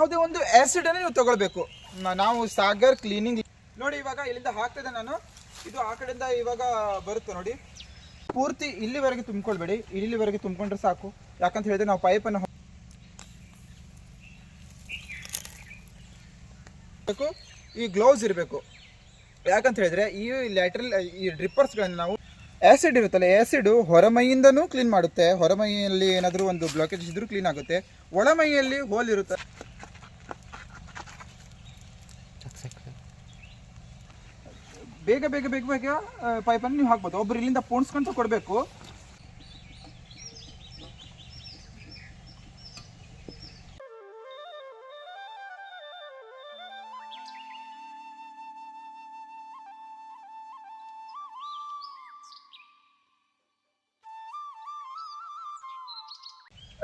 ಯಾವುದೇ ಒಂದು ಆ್ಯಸಿಡ್ ಅನ್ನು ನೀವು ತಗೊಳ್ಬೇಕು. ನಾವು ಸಾಗರ್ ಕ್ಲೀನಿಂಗ್ ನೋಡಿ, ಇವಾಗ ಇಲ್ಲಿಂದ ಹಾಕ್ತಿದ್ದೆ ನಾನು. ಇದು ಆ ಕಡೆಯಿಂದ ಇವಾಗ ಬರುತ್ತೆ ನೋಡಿ. ಪೂರ್ತಿ ಇಲ್ಲಿವರೆಗೆ ತುಂಬಿಕೊಳ್ಬೇಡಿ. ಇಲ್ಲಿವರೆಗೆ ತುಂಬಿಕೊಂಡ್ರೆ ಸಾಕು. ಯಾಕಂತ ಹೇಳಿದ್ರೆ ನಾವು ಪೈಪನ್ನು ಈ ಗ್ಲೌಸ್ ಇರಬೇಕು. ಯಾಕಂತ ಹೇಳಿದ್ರೆ ಈ ಲ್ಯಾಟ್ರಲ್ ಈ ಡ್ರಿಪ್ಪರ್ಸ್ಗಳನ್ನು ನಾವು ಆ್ಯಸಿಡ್ ಇರುತ್ತಲ್ಲ ಆ್ಯಸಿಡು ಹೊರಮೈಯಿಂದನೂ ಕ್ಲೀನ್ ಮಾಡುತ್ತೆ. ಹೊರಮೈಯಲ್ಲಿ ಏನಾದರೂ ಒಂದು ಬ್ಲಾಕೇಜ್ ಇದ್ದರೂ ಕ್ಲೀನ್ ಆಗುತ್ತೆ. ಒಳಮೈಯಲ್ಲಿ ಹೋಲ್ ಇರುತ್ತೆ. ಬೇಗ ಬೇಗ ಬೇಗ ಬೇಗ ಪೈಪನ್ನು ನೀವು ಹಾಕ್ಬೋದು. ಒಬ್ರು ಇಲ್ಲಿಂದ ಪೋಣಿಸ್ಕೊಂತ ಕೊಡಬೇಕು.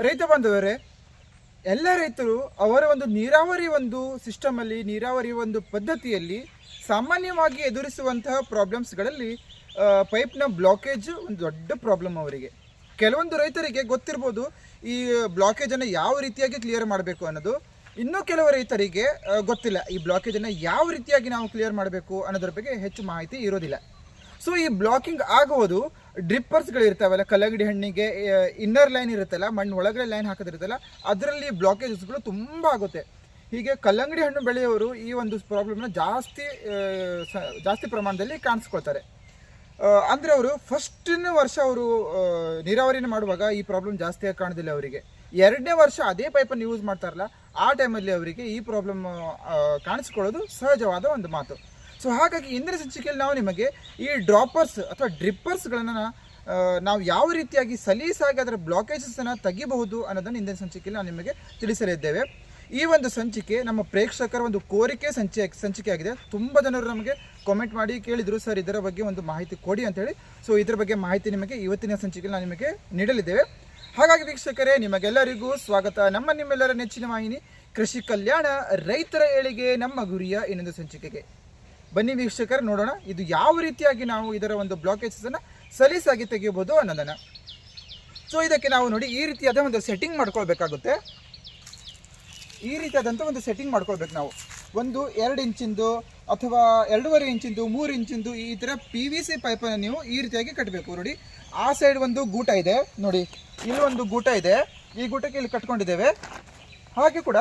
ರೈತ ಬಾಂಧವರೇ ಎಲ್ಲ ರೈತರು ಅವರ ಒಂದು ನೀರಾವರಿ ಒಂದು ಸಿಸ್ಟಮಲ್ಲಿ ನೀರಾವರಿ ಒಂದು ಪದ್ಧತಿಯಲ್ಲಿ ಸಾಮಾನ್ಯವಾಗಿ ಎದುರಿಸುವಂತಹ ಪ್ರಾಬ್ಲಮ್ಸ್ಗಳಲ್ಲಿ ಪೈಪ್ನ ಬ್ಲಾಕೇಜ್ ಒಂದು ದೊಡ್ಡ ಪ್ರಾಬ್ಲಮ್ ಅವರಿಗೆ. ಕೆಲವೊಂದು ರೈತರಿಗೆ ಗೊತ್ತಿರ್ಬೋದು ಈ ಬ್ಲಾಕೇಜನ್ನು ಯಾವ ರೀತಿಯಾಗಿ ಕ್ಲಿಯರ್ ಮಾಡಬೇಕು ಅನ್ನೋದು. ಇನ್ನೂ ಕೆಲವು ರೈತರಿಗೆ ಗೊತ್ತಿಲ್ಲ ಈ ಬ್ಲಾಕೇಜನ್ನು ಯಾವ ರೀತಿಯಾಗಿ ನಾವು ಕ್ಲಿಯರ್ ಮಾಡಬೇಕು ಅನ್ನೋದ್ರ ಬಗ್ಗೆ ಹೆಚ್ಚು ಮಾಹಿತಿ ಇರೋದಿಲ್ಲ. ಸೊ ಈ ಬ್ಲಾಕಿಂಗ್ ಆಗುವುದು ಡ್ರಿಪ್ಪರ್ಸ್ಗಳು ಇರ್ತಾವಲ್ಲ ಕಲ್ಲಂಗಡಿ ಹಣ್ಣಿಗೆ ಇನ್ನರ್ ಲೈನ್ ಇರುತ್ತಲ್ಲ, ಮಣ್ಣು ಒಳಗಡೆ ಲೈನ್ ಹಾಕೋದಿರುತ್ತಲ್ಲ, ಅದರಲ್ಲಿ ಬ್ಲಾಕೇಜಸ್ಗಳು ತುಂಬ ಆಗುತ್ತೆ. ಹೀಗೆ ಕಲ್ಲಂಗಡಿ ಹಣ್ಣು ಬೆಳೆಯೋರು ಈ ಒಂದು ಪ್ರಾಬ್ಲಮ್ನ ಜಾಸ್ತಿ ಜಾಸ್ತಿ ಪ್ರಮಾಣದಲ್ಲಿ ಕಾಣಿಸ್ಕೊಳ್ತಾರೆ. ಅಂದರೆ ಅವರು ಫಸ್ಟಿನ ವರ್ಷ ಅವರು ನೀರಾವರಿನ ಮಾಡುವಾಗ ಈ ಪ್ರಾಬ್ಲಮ್ ಜಾಸ್ತಿ ಕಾಣೋದಿಲ್ಲ ಅವರಿಗೆ. ಎರಡನೇ ವರ್ಷ ಅದೇ ಪೈಪನ್ನು ಯೂಸ್ ಮಾಡ್ತಾರಲ್ಲ, ಆ ಟೈಮಲ್ಲಿ ಅವರಿಗೆ ಈ ಪ್ರಾಬ್ಲಮ್ ಕಾಣಿಸ್ಕೊಳ್ಳೋದು ಸಹಜವಾದ ಒಂದು ಮಾತು. ಸೊ ಹಾಗಾಗಿ ಇಂದಿನ ಸಂಚಿಕೆಯಲ್ಲಿ ನಾವು ನಿಮಗೆ ಈ ಡ್ರಾಪರ್ಸ್ ಅಥವಾ ಡ್ರಿಪ್ಪರ್ಸ್ಗಳನ್ನು ನಾವು ಯಾವ ರೀತಿಯಾಗಿ ಸಲೀಸಾಗಿ ಅದರ ಬ್ಲಾಕೇಜಸನ್ನು ತೆಗಿಬಹುದು ಅನ್ನೋದನ್ನು ಇಂದಿನ ಸಂಚಿಕೆಯಲ್ಲಿ ನಾವು ನಿಮಗೆ ತಿಳಿಸಲಿದ್ದೇವೆ. ಈ ಒಂದು ಸಂಚಿಕೆ ನಮ್ಮ ಪ್ರೇಕ್ಷಕರ ಒಂದು ಕೋರಿಕೆ ಸಂಚಿ ಸಂಚಿಕೆ ಆಗಿದೆ ತುಂಬ ಜನರು ನಮಗೆ ಕಾಮೆಂಟ್ ಮಾಡಿ ಕೇಳಿದರು, ಸರ್, ಇದರ ಬಗ್ಗೆ ಒಂದು ಮಾಹಿತಿ ಕೊಡಿ ಅಂತೇಳಿ. ಸೊ ಇದರ ಬಗ್ಗೆ ಮಾಹಿತಿ ನಿಮಗೆ ಇವತ್ತಿನ ಸಂಚಿಕೆಯಲ್ಲಿ ನಾನು ನಿಮಗೆ ನೀಡಲಿದ್ದೇವೆ. ಹಾಗಾಗಿ ವೀಕ್ಷಕರೇ, ನಿಮಗೆಲ್ಲರಿಗೂ ಸ್ವಾಗತ. ನಮ್ಮ ನಿಮ್ಮೆಲ್ಲರ ನೆಚ್ಚಿನ ವಾಹಿನಿ ಕೃಷಿ ಕಲ್ಯಾಣ ರೈತರ ಏಳಿಗೆ, ನಮ್ಮ ಗುರಿಯ ಇನ್ನೊಂದು ಸಂಚಿಕೆಗೆ. ಬನ್ನಿ ವೀಕ್ಷಕರು, ನೋಡೋಣ. ಇದು ಯಾವ ರೀತಿಯಾಗಿ ನಾವು ಇದರ ಒಂದು ಬ್ಲಾಕೇಜಸನ್ನು ಸಲೀಸಾಗಿ ತೆಗೆಯಬಹುದು ಅನ್ನೋದನ್ನು. ಸೊ ಇದಕ್ಕೆ ನಾವು ನೋಡಿ ಈ ರೀತಿಯಾದ ಒಂದು ಸೆಟ್ಟಿಂಗ್ ಮಾಡ್ಕೊಳ್ಬೇಕಾಗುತ್ತೆ. ಈ ರೀತಿಯಾದಂಥ ಒಂದು ಸೆಟ್ಟಿಂಗ್ ಮಾಡ್ಕೊಳ್ಬೇಕು ನಾವು. ಒಂದು ಎರಡು ಇಂಚಿಂದು ಅಥವಾ ಎರಡೂವರೆ ಇಂಚಿಂದು, ಮೂರು ಇಂಚಿಂದು ಈ ಥರ ಪಿ ವಿ ಸಿ ಪೈಪನ್ನು ನೀವು ಈ ರೀತಿಯಾಗಿ ಕಟ್ಟಬೇಕು. ನೋಡಿ, ಆ ಸೈಡ್ ಒಂದು ಗೂಟ ಇದೆ. ನೋಡಿ, ಇಲ್ಲಿ ಒಂದು ಗೂಟ ಇದೆ. ಈ ಗೂಟಕ್ಕೆ ಇಲ್ಲಿ ಕಟ್ಕೊಂಡಿದ್ದೇವೆ. ಹಾಗೆ ಕೂಡ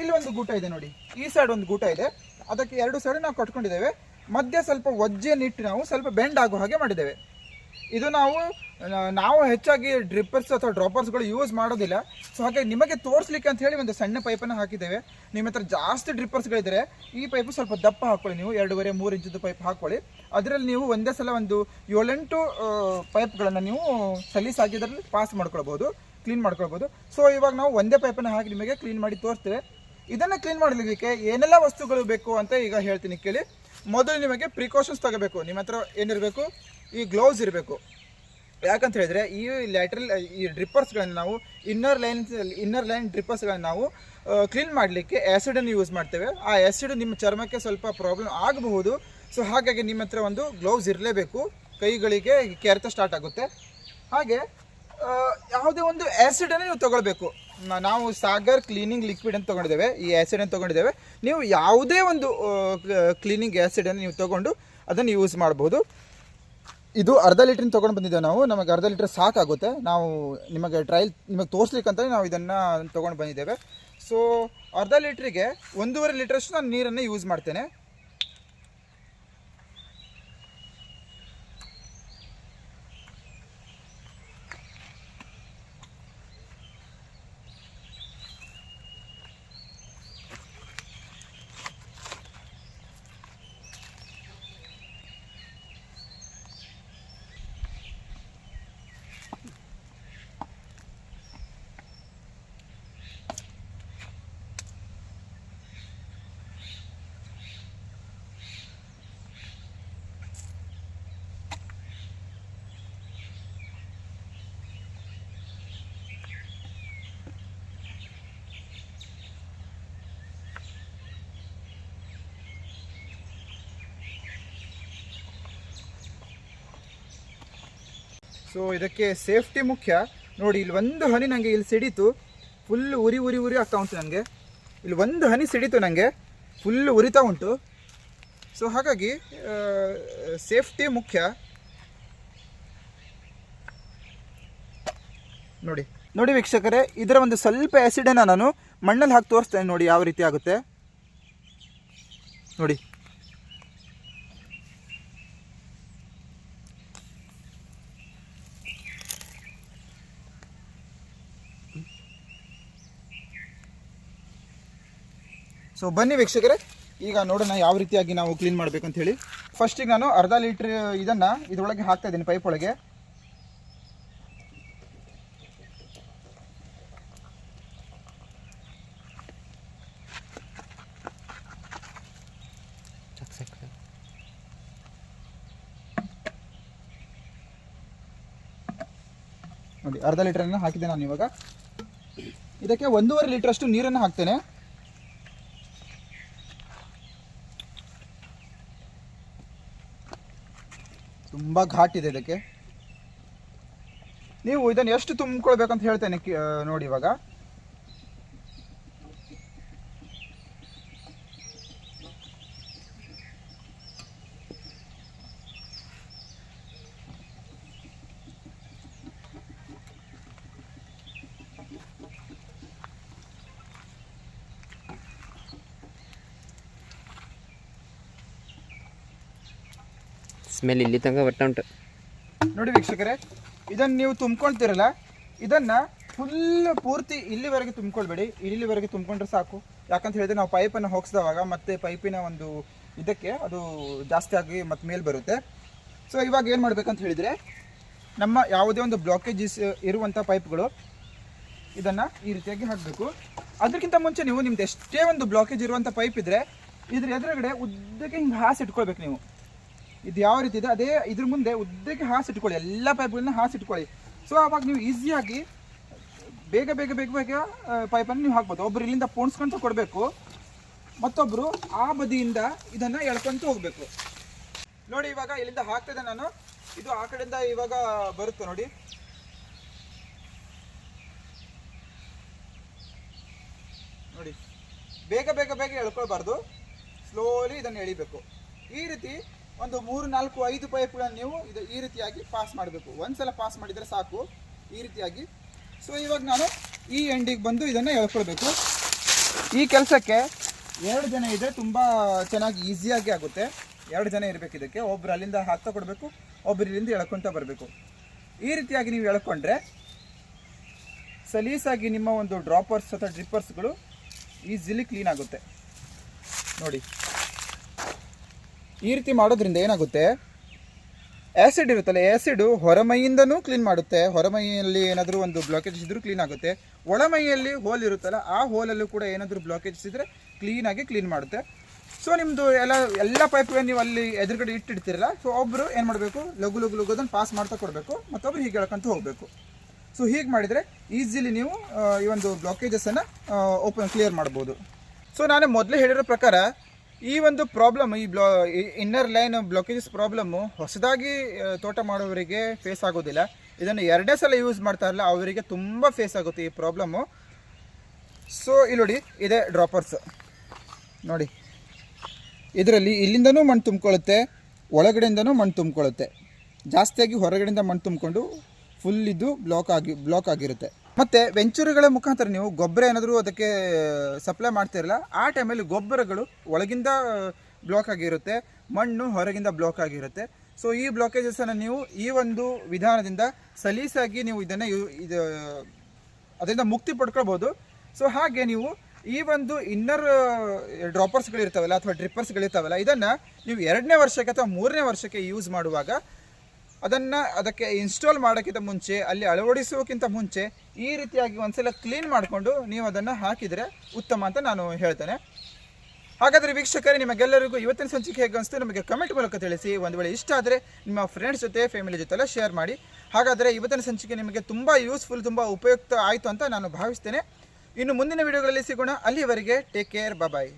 ಇಲ್ಲಿ ಒಂದು ಗೂಟ ಇದೆ. ನೋಡಿ, ಈ ಸೈಡ್ ಒಂದು ಗೂಟ ಇದೆ. ಅದಕ್ಕೆ ಎರಡು ಸೈಡು ನಾವು ಕಟ್ಕೊಂಡಿದ್ದೇವೆ. ಮಧ್ಯೆ ಸ್ವಲ್ಪ ಒಜ್ಜೆಯನ್ನಿಟ್ಟು ನಾವು ಸ್ವಲ್ಪ ಬೆಂಡ್ ಆಗೋ ಹಾಗೆ ಮಾಡಿದ್ದೇವೆ. ಇದು ನಾವು ನಾವು ಹೆಚ್ಚಾಗಿ ಡ್ರಿಪ್ಪರ್ಸ್ ಅಥವಾ ಡ್ರಾಪರ್ಸ್ಗಳು ಯೂಸ್ ಮಾಡೋದಿಲ್ಲ. ಸೊ ಹಾಗೆ ನಿಮಗೆ ತೋರಿಸ್ಲಿಕ್ಕೆ ಅಂತ ಹೇಳಿ ಒಂದು ಸಣ್ಣ ಪೈಪನ್ನು ಹಾಕಿದ್ದೇವೆ. ನಿಮ್ಮ ಹತ್ರ ಜಾಸ್ತಿ ಡ್ರಿಪ್ಪರ್ಸ್ಗಳಿದ್ದರೆ ಈ ಪೈಪು ಸ್ವಲ್ಪ ದಪ್ಪ ಹಾಕೊಳ್ಳಿ ನೀವು, ಎರಡೂವರೆ, ಮೂರು ಇಂಚದ್ದು ಪೈಪ್ ಹಾಕೊಳ್ಳಿ. ಅದರಲ್ಲಿ ನೀವು ಒಂದೇ ಸಲ ಒಂದು ಏಳೆಂಟು ಪೈಪ್ಗಳನ್ನು ನೀವು ಸಲೀಸಾಗಿ ಇದರಲ್ಲಿ ಪಾಸ್ ಮಾಡ್ಕೊಳ್ಬೋದು, ಕ್ಲೀನ್ ಮಾಡ್ಕೊಳ್ಬೋದು. ಸೊ ಇವಾಗ ನಾವು ಒಂದೇ ಪೈಪನ್ನು ಹಾಕಿ ನಿಮಗೆ ಕ್ಲೀನ್ ಮಾಡಿ ತೋರಿಸ್ತೇವೆ. ಇದನ್ನು ಕ್ಲೀನ್ ಮಾಡಲಿಕ್ಕೆ ಏನೆಲ್ಲ ವಸ್ತುಗಳು ಬೇಕು ಅಂತ ಈಗ ಹೇಳ್ತೀನಿ, ಕೇಳಿ. ಮೊದಲು ನಿಮಗೆ ಪ್ರಿಕಾಷನ್ಸ್ ತಗೋಬೇಕು. ನಿಮ್ಮ ಹತ್ರ ಏನಿರಬೇಕು? ಈ ಗ್ಲೌಸ್ ಇರಬೇಕು. ಯಾಕಂತ ಹೇಳಿದ್ರೆ, ಈ ಲ್ಯಾಟ್ರಲ್ ಈ ಡ್ರಿಪ್ಪರ್ಸ್ಗಳನ್ನು ನಾವು ಇನ್ನರ್ ಲೈನ್ ಇನ್ನರ್ ಲೈನ್ ಡ್ರಿಪ್ಪರ್ಸ್ಗಳನ್ನು ನಾವು ಕ್ಲೀನ್ ಮಾಡಲಿಕ್ಕೆ ಆ್ಯಸಿಡನ್ನು ಯೂಸ್ ಮಾಡ್ತೇವೆ. ಆ ಆ್ಯಸಿಡ್ ನಿಮ್ಮ ಚರ್ಮಕ್ಕೆ ಸ್ವಲ್ಪ ಪ್ರಾಬ್ಲಮ್ ಆಗಬಹುದು. ಸೊ ಹಾಗಾಗಿ ನಿಮ್ಮ ಹತ್ರ ಒಂದು ಗ್ಲೌಸ್ ಇರಲೇಬೇಕು. ಕೈಗಳಿಗೆ ಕೆರೆತ ಸ್ಟಾರ್ಟ್ ಆಗುತ್ತೆ. ಹಾಗೆ ಯಾವುದೇ ಒಂದು ಆ್ಯಸಿಡನ್ನು ನೀವು ತಗೊಳ್ಬೇಕು. ನಾವು ಸಾಗರ್ ಕ್ಲೀನಿಂಗ್ ಲಿಕ್ವಿಡ್ ಅಂತ ತೊಗೊಂಡಿದ್ದೇವೆ, ಈ ಆ್ಯಸಿಡನ್ನು ತೊಗೊಂಡಿದ್ದೇವೆ. ನೀವು ಯಾವುದೇ ಒಂದು ಕ್ಲೀನಿಂಗ್ ಆ್ಯಸಿಡನ್ನು ನೀವು ತೊಗೊಂಡು ಅದನ್ನು ಯೂಸ್ ಮಾಡ್ಬೋದು. ಇದು ಅರ್ಧ ಲೀಟ್ರಿನ ತೊಗೊಂಡು ಬಂದಿದ್ದೇವೆ ನಾವು, ನಮಗೆ ಅರ್ಧ ಲೀಟ್ರ್ ಸಾಕಾಗುತ್ತೆ. ನಾವು ನಿಮಗೆ ಟ್ರಯಲ್ ನಿಮಗೆ ತೋರಿಸ್ಲಿಕ್ಕಂತ ನಾವು ಇದನ್ನು ತೊಗೊಂಡು ಬಂದಿದ್ದೇವೆ. ಸೊ ಅರ್ಧ ಲೀಟ್ರಿಗೆ ಒಂದೂವರೆ ಲೀಟ್ರಷ್ಟು ನಾನು ನೀರನ್ನು ಯೂಸ್ ಮಾಡ್ತೇನೆ. ಸೊ ಇದಕ್ಕೆ ಸೇಫ್ಟಿ ಮುಖ್ಯ. ನೋಡಿ, ಇಲ್ಲಿ ಒಂದು ಹನಿ ನನಗೆ ಇಲ್ಲಿ ಸಿಡಿತು. ಫುಲ್ ಉರಿ ಉರಿ ಉರಿ ಆಗ್ತಾ ಉಂಟು ನನಗೆ ಇಲ್ಲಿ ಒಂದು ಹನಿ ಸಿಡಿತು ನನಗೆ ಫುಲ್ ಉರಿತಾ ಉಂಟು. ಸೊ ಹಾಗಾಗಿ ಸೇಫ್ಟಿ ಮುಖ್ಯ. ನೋಡಿ ನೋಡಿ ವೀಕ್ಷಕರೇ, ಇದರ ಒಂದು ಸ್ವಲ್ಪ ಆ್ಯಸಿಡನ್ನು ನಾನು ಮಣ್ಣಲ್ಲಿ ಹಾಕಿ ತೋರಿಸ್ತೇನೆ ನೋಡಿ ಯಾವ ರೀತಿ ಆಗುತ್ತೆ. ನೋಡಿ. ಸೊ ಬನ್ನಿ ವೀಕ್ಷಕರೇ. ಈಗ ನೋಡೋಣ ಯಾವ ರೀತಿಯಾಗಿ ನಾವು ಕ್ಲೀನ್ ಮಾಡಬೇಕಂತ ಹೇಳಿ. ಫಸ್ಟಿಗೆ ನಾನು ಅರ್ಧ ಲೀಟ್ರ್ ಇದನ್ನು ಇದರೊಳಗೆ ಹಾಕ್ತಾ ಇದ್ದೀನಿ ಪೈಪ್ ಒಳಗೆ. ನೋಡಿ, ಅರ್ಧ ಲೀಟ್ರನ್ನು ಹಾಕಿದೆ ನಾನು ಇವಾಗ. ಇದಕ್ಕೆ ಒಂದೂವರೆ ಲೀಟ್ರಷ್ಟು ನೀರನ್ನು ಹಾಕ್ತೇನೆ. ತುಂಬ ಘಾಟ್ ಇದೆ ಇದಕ್ಕೆ. ನೀವು ಇದನ್ನು ಎಷ್ಟು ತುಂಬಿಕೊಳ್ಬೇಕಂತ ಹೇಳ್ತೇನೆ ನೋಡಿ ಇವಾಗ. ಸ್ಮೆಲ್ ಇಲ್ಲಿ ತನಕ ಬರ್ತಾ ಉಂಟು. ನೋಡಿ ವೀಕ್ಷಕರೇ ಇದನ್ನು ನೀವು ತುಂಬ್ಕೊಳ್ತೀರಲ್ಲ, ಇದನ್ನು ಫುಲ್ ಪೂರ್ತಿ ಇಲ್ಲಿವರೆಗೆ ತುಂಬ್ಕೊಳ್ಬೇಡಿ. ಇಲ್ಲಿವರೆಗೆ ತುಂಬ್ಕೊಂಡ್ರೆ ಸಾಕು. ಯಾಕಂತ ಹೇಳಿದ್ರೆ ನಾವು ಪೈಪನ್ನು ಹೋಗಿಸಿದವಾಗ ಮತ್ತೆ ಪೈಪಿನ ಒಂದು ಇದಕ್ಕೆ ಅದು ಜಾಸ್ತಿ ಆಗಿ ಮತ್ತೆ ಮೇಲೆ ಬರುತ್ತೆ. ಸೊ ಇವಾಗ ಏನು ಮಾಡ್ಬೇಕಂತ ಹೇಳಿದರೆ, ನಮ್ಮ ಯಾವುದೇ ಒಂದು ಬ್ಲಾಕೇಜಸ್ ಇರುವಂಥ ಪೈಪ್ಗಳು ಇದನ್ನು ಈ ರೀತಿಯಾಗಿ ಹಾಕಬೇಕು. ಅದಕ್ಕಿಂತ ಮುಂಚೆ ನೀವು ನಿಮ್ದು ಎಷ್ಟೇ ಒಂದು ಬ್ಲಾಕೇಜ್ ಇರುವಂಥ ಪೈಪ್ ಇದ್ದರೆ ಇದ್ರ ಎದುರುಗಡೆ ಉದ್ದಕ್ಕೆ ಹಿಂಗೆ ಹಾಸಿ ಇಟ್ಕೊಳ್ಬೇಕು ನೀವು. ಇದು ಯಾವ ರೀತಿ ಇದೆ? ಅದೇ ಇದ್ರ ಮುಂದೆ ಉದ್ದಕ್ಕೆ ಹಾಸಿ ಇಟ್ಕೊಳ್ಳಿ, ಎಲ್ಲ ಪೈಪ್ಗಳನ್ನ ಹಾಸಿ ಇಟ್ಕೊಳ್ಳಿ. ಸೊ ಅವಾಗ ನೀವು ಈಸಿಯಾಗಿ ಬೇಗ ಬೇಗ ಬೇಗ ಬೇಗ ಪೈಪನ್ನು ನೀವು ಹಾಕ್ಬೋದು. ಒಬ್ರು ಇಲ್ಲಿಂದ ಪೋಣಿಸ್ಕೊಂತ ಕೊಡಬೇಕು ಮತ್ತೊಬ್ಬರು ಆ ಬದಿಯಿಂದ ಇದನ್ನು ಎಳ್ಕೊಂತ ಹೋಗಬೇಕು. ನೋಡಿ, ಇವಾಗ ಇಲ್ಲಿಂದ ಹಾಕ್ತಿದ್ದೆ ನಾನು. ಇದು ಆ ಕಡೆಯಿಂದ ಇವಾಗ ಬರುತ್ತೆ ನೋಡಿ. ನೋಡಿ. ಬೇಗ ಬೇಗ ಬೇಗ ಎಳ್ಕೊಳ್ಬಾರ್ದು. ಸ್ಲೋಲಿ ಇದನ್ನು ಎಳಿಬೇಕು. ಈ ರೀತಿ ಒಂದು ಮೂರು, ನಾಲ್ಕು, ಐದು ಪೈಪ್ಗಳನ್ನು ನೀವು ಇದು ಈ ರೀತಿಯಾಗಿ ಪಾಸ್ ಮಾಡಬೇಕು. ಒಂದ್ಸಲ ಪಾಸ್ ಮಾಡಿದರೆ ಸಾಕು. ಈ ರೀತಿಯಾಗಿ. ಸೊ ಇವಾಗ ನಾನು ಈ ಎಂಡಿಗೆ ಬಂದು ಇದನ್ನು ಎಳ್ಕೊಳ್ಬೇಕು. ಈ ಕೆಲಸಕ್ಕೆ ಎರಡು ಜನ ಇದ್ದರೆ ತುಂಬ ಚೆನ್ನಾಗಿ ಈಸಿಯಾಗಿ ಆಗುತ್ತೆ. ಎರಡು ಜನ ಇರಬೇಕು ಇದಕ್ಕೆ. ಒಬ್ಬರು ಅಲ್ಲಿಂದ ಹಾಕ್ತಾ ಕೊಡಬೇಕು ಒಬ್ಬರು ಇಲ್ಲಿಂದ ಎಳ್ಕೊತ ಬರಬೇಕು. ಈ ರೀತಿಯಾಗಿ ನೀವು ಎಳ್ಕೊಂಡ್ರೆ ಸಲೀಸಾಗಿ ನಿಮ್ಮ ಒಂದು ಡ್ರಾಪರ್ಸ್ ಅಥವಾ ಡ್ರಿಪ್ಪರ್ಸ್ಗಳು ಈಸಿಲಿ ಕ್ಲೀನ್ ಆಗುತ್ತೆ. ನೋಡಿ. ಈ ರೀತಿ ಮಾಡೋದ್ರಿಂದ ಏನಾಗುತ್ತೆ? ಆ್ಯಸಿಡ್ ಇರುತ್ತಲ್ಲ ಆ್ಯಸಿಡು ಹೊರಮೈಯಿಂದನೂ ಕ್ಲೀನ್ ಮಾಡುತ್ತೆ. ಹೊರಮೈಯಲ್ಲಿ ಏನಾದರೂ ಒಂದು ಬ್ಲಾಕೇಜ್ ಇದ್ದರೂ ಕ್ಲೀನ್ ಆಗುತ್ತೆ. ಒಳಮೈಯಲ್ಲಿ ಹೋಲ್ ಇರುತ್ತಲ್ಲ, ಆ ಹೋಲಲ್ಲೂ ಕೂಡ ಏನಾದರೂ ಬ್ಲಾಕೇಜಸ್ ಇದ್ದರೆ ಕ್ಲೀನಾಗಿ ಕ್ಲೀನ್ ಮಾಡುತ್ತೆ. ಸೊ ನಿಮ್ಮದು ಎಲ್ಲ ಎಲ್ಲ ಪೈಪ್ಗಳನ್ನು ನೀವು ಅಲ್ಲಿ ಎದುರುಗಡೆ ಇಟ್ಟಿರ್ತೀರಲ್ಲ ಸೊ ಒಬ್ಬರು ಏನು ಮಾಡಬೇಕು? ಲಘು ಲಘು ಲಘು ಅದನ್ನು ಪಾಸ್ ಮಾಡ್ತಾ ಕೊಡಬೇಕು ಮತ್ತೊಬ್ಬರು ಹೀಗೆ ಹೇಳ್ಕಂತ ಹೋಗಬೇಕು. ಸೊ ಹೀಗೆ ಮಾಡಿದರೆ ಈಸಿಲಿ ನೀವು ಈ ಒಂದು ಬ್ಲಾಕೇಜಸನ್ನು ಓಪನ್ ಕ್ಲಿಯರ್ ಮಾಡ್ಬೋದು. ಸೊ ನಾನು ಮೊದಲೇ ಹೇಳಿರೋ ಪ್ರಕಾರ ಈ ಒಂದು ಪ್ರಾಬ್ಲಮ್ ಈ ಬ್ಲಾ ಇನ್ನರ್ ಲೈನ್ ಬ್ಲಾಕೇಜಸ್ ಪ್ರಾಬ್ಲಮ್ಮು ಹೊಸದಾಗಿ ತೋಟ ಮಾಡೋವರಿಗೆ ಫೇಸ್ ಆಗೋದಿಲ್ಲ. ಇದನ್ನು ಎರಡೇ ಸಲ ಯೂಸ್ ಮಾಡ್ತಾರಲ್ಲ, ಅವರಿಗೆ ತುಂಬ ಫೇಸ್ ಆಗುತ್ತೆ ಈ ಪ್ರಾಬ್ಲಮ್ಮು ಸೊ ಇಲ್ಲಿ ನೋಡಿ, ಇದೆ ಡ್ರಾಪರ್ಸ್ ನೋಡಿ, ಇದರಲ್ಲಿ ಇಲ್ಲಿಂದನೂ ಮಣ್ಣು ತುಂಬಿಕೊಳ್ಳುತ್ತೆ, ಒಳಗಡೆಯಿಂದನೂ ಮಣ್ಣು ತುಂಬಿಕೊಳ್ಳುತ್ತೆ. ಜಾಸ್ತಿಯಾಗಿ ಹೊರಗಡೆಯಿಂದ ಮಣ್ಣು ತುಂಬಿಕೊಂಡು ಫುಲ್ ಇದು ಬ್ಲಾಕ್ ಆಗಿ ಬ್ಲಾಕ್ ಆಗಿರುತ್ತೆ. ಮತ್ತು ವೆಂಚೂರುಗಳ ಮುಖಾಂತರ ನೀವು ಗೊಬ್ಬರ ಏನಾದರೂ ಅದಕ್ಕೆ ಸಪ್ಲೈ ಮಾಡ್ತಿರಲ್ಲ, ಆ ಟೈಮಲ್ಲಿ ಗೊಬ್ಬರಗಳು ಒಳಗಿಂದ ಬ್ಲಾಕ್ ಆಗಿರುತ್ತೆ, ಮಣ್ಣು ಹೊರಗಿಂದ ಬ್ಲಾಕ್ ಆಗಿರುತ್ತೆ. ಸೊ ಈ ಬ್ಲಾಕೇಜಸನ್ನು ನೀವು ಈ ಒಂದು ವಿಧಾನದಿಂದ ಸಲೀಸಾಗಿ ನೀವು ಇದನ್ನು ಯು, ಇದು, ಅದರಿಂದ ಮುಕ್ತಿ ಪಡ್ಕೊಳ್ಬೋದು. ಸೊ ಹಾಗೆ ನೀವು ಈ ಒಂದು ಇನ್ನರ್ ಡ್ರಾಪರ್ಸ್ಗಳಿರ್ತಾವಲ್ಲ ಅಥವಾ ಡ್ರಿಪ್ಪರ್ಸ್ಗಳಿರ್ತಾವಲ್ಲ ಇದನ್ನು ನೀವು ಎರಡನೇ ವರ್ಷಕ್ಕೆ ಅಥವಾ ಮೂರನೇ ವರ್ಷಕ್ಕೆ ಯೂಸ್ ಮಾಡುವಾಗ ಅದನ್ನು ಅದಕ್ಕೆ ಇನ್ಸ್ಟಾಲ್ ಮಾಡೋಕ್ಕಿಂತ ಮುಂಚೆ, ಅಲ್ಲಿ ಅಳವಡಿಸೋಕ್ಕಿಂತ ಮುಂಚೆ ಈ ರೀತಿಯಾಗಿ ಒಂದ್ಸಲ ಕ್ಲೀನ್ ಮಾಡಿಕೊಂಡು ನೀವು ಅದನ್ನು ಹಾಕಿದರೆ ಉತ್ತಮ ಅಂತ ನಾನು ಹೇಳ್ತೇನೆ. ಹಾಗಾದರೆ ವೀಕ್ಷಕರೇ, ನಿಮಗೆಲ್ಲರಿಗೂ ಇವತ್ತಿನ ಸಂಚಿಕೆ ಹೇಗೆ ಅನಿಸ್ತು ನಮಗೆ ಕಮೆಂಟ್ ಮೂಲಕ ತಿಳಿಸಿ. ಒಂದು ವೇಳೆ ಇಷ್ಟ ಆದರೆ ನಿಮ್ಮ ಫ್ರೆಂಡ್ಸ್ ಜೊತೆ ಫ್ಯಾಮಿಲಿ ಜೊತೆ ಎಲ್ಲ ಶೇರ್ ಮಾಡಿ. ಹಾಗಾದರೆ ಇವತ್ತಿನ ಸಂಚಿಕೆ ನಿಮಗೆ ತುಂಬ ಯೂಸ್ಫುಲ್ ತುಂಬ ಉಪಯುಕ್ತ ಆಯಿತು ಅಂತ ನಾನು ಭಾವಿಸ್ತೇನೆ. ಇನ್ನು ಮುಂದಿನ ವಿಡಿಯೋಗಳಲ್ಲಿ ಸಿಗೋಣ. ಅಲ್ಲಿವರೆಗೆ ಟೇಕ್ ಕೇರ್ ಬಾಯ್